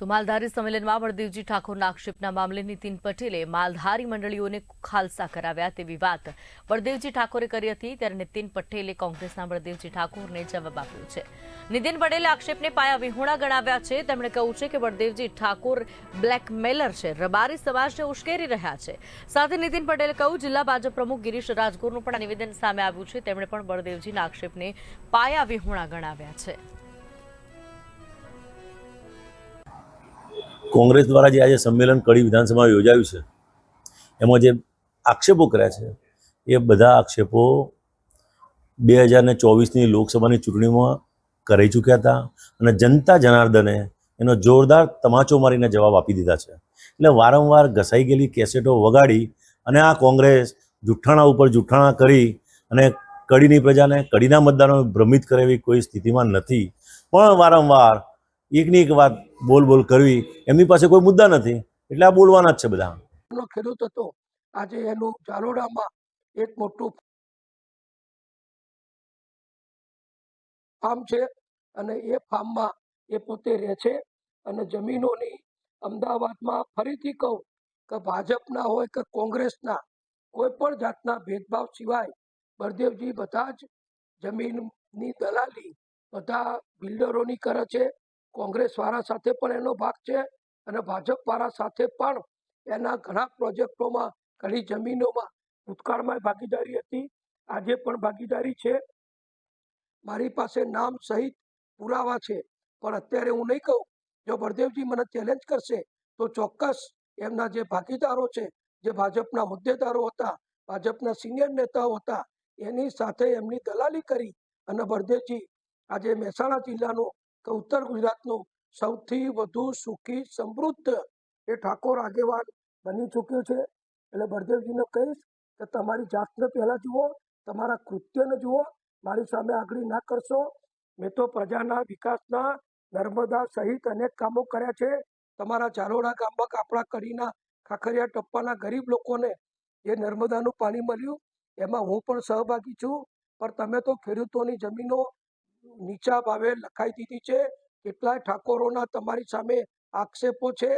તો માલધારી સંમેલનમાં બળદેવજી ઠાકોરના આક્ષેપના મામલે નીતિન પટેલે માલધારી મંડળીઓને ખાલસા કરાવ્યા તેવી વાત બળદેવજી ઠાકોરે કરી હતી, ત્યારે નીતિન પટેલે કોંગ્રેસના બળદેવજી ઠાકોરને જવાબ આપ્યો છે. નીતિન પટેલે આક્ષેપને પાયા વિહોણા ગણાવ્યા છે. તેમણે કહ્યું છે કે બળદેવજી ઠાકોર બ્લેકમેલર છે, રબારી સમાજને ઉશ્કેરી રહ્યા છે. સાથે નીતિન પટેલે કહ્યું, જિલ્લા ભાજપ પ્રમુખ ગિરીશ રાજગુરનું પણ નિવેદન સામે આવ્યું છે. તેમણે પણ બળદેવજીના આક્ષેપને પાયા વિહોણા ગણાવ્યા છે. કોંગ્રેસ દ્વારા જે આજે સંમેલન કડી વિધાનસભામાં યોજાયું છે, એમાં જે આક્ષેપો કર્યા છે, એ બધા આક્ષેપો બે હજારને ચોવીસની લોકસભાની ચૂંટણીમાં કરી ચૂક્યા હતા અને જનતા જનાર્દને એનો જોરદાર તમાચો મારીને જવાબ આપી દીધા છે. એટલે વારંવાર ઘસાઈ ગયેલી કેસેટો વગાડી અને આ કોંગ્રેસ જુઠ્ઠાણા ઉપર જુઠ્ઠાણા કરી અને કડીની પ્રજાને કડીના મતદારોને ભ્રમિત કરે એવી કોઈ સ્થિતિમાં નથી. પણ વારંવાર એકની એક વાત બોલ બોલ કરવી, એમની પાસે કોઈ મુદ્દા નથી. એટલે આ બોલવાના જ છે બધા. ખેડૂત હતો. આજે એનું ઝાલોડામાં એક મોટું ફાર્મ છે અને એ ફાર્મમાં એ પોતે રહે છે અને જમીનોની અમદાવાદમાં ફરીથી કહું કે ભાજપના હોય કે કોંગ્રેસના કોઈ પણ જાતના ભેદભાવ સિવાય બળદેવજી બધા જ જમીનની દલાલી બધા બિલ્ડરોની કરે છે. કોંગ્રેસ વાળા સાથે પણ એનો ભાગ છે અને ભાજપ વાળા સાથે પણ એના ઘણા પ્રોજેક્ટોમાં, ઘણી જમીનોમાં ભૂતકાળમાં ભાગીદારી હતી. આજે પણ ભાગીદારી છે. મારી પાસે નામ સહિત પુરાવા છે. પણ અત્યારે હું નહીં કહું. જો બળદેવજી મને ચેલેન્જ કરશે, તો ચોક્કસ એમના જે ભાગીદારો છે, જે ભાજપના મુદ્દેદારો હતા, ભાજપના સિનિયર નેતાઓ હતા, એની સાથે એમની દલાલી કરી અને બળદેવજી આજે મહેસાણા જિલ્લાનું કે ઉત્તર ગુજરાતનું સૌથી વધુ સુખી, સમૃદ્ધ એ ઠાકોર આગેવાન બની ચૂક્યો છે. એટલે બળદેવજીને કહીશ કે તમારી જાતને પહેલાં જુઓ, તમારા કૃત્યને જુઓ, મારી સામે આગળ ના કરશો. મેં તો પ્રજાના વિકાસના નર્મદા સહિત અનેક કામો કર્યા છે. તમારા ચારોડા ગામમાં કાપડા કરીના ખાખરિયા ટપ્પાના ગરીબ લોકોને જે નર્મદાનું પાણી મળ્યું. એમાં હું પણ સહભાગી છું. પણ તમે તો ખેડૂતોની જમીનો નીચા ભાવે લખાઈ દીધી છે. કેટલાય ઠાકોરોના તમારી સામે આક્ષેપો છે.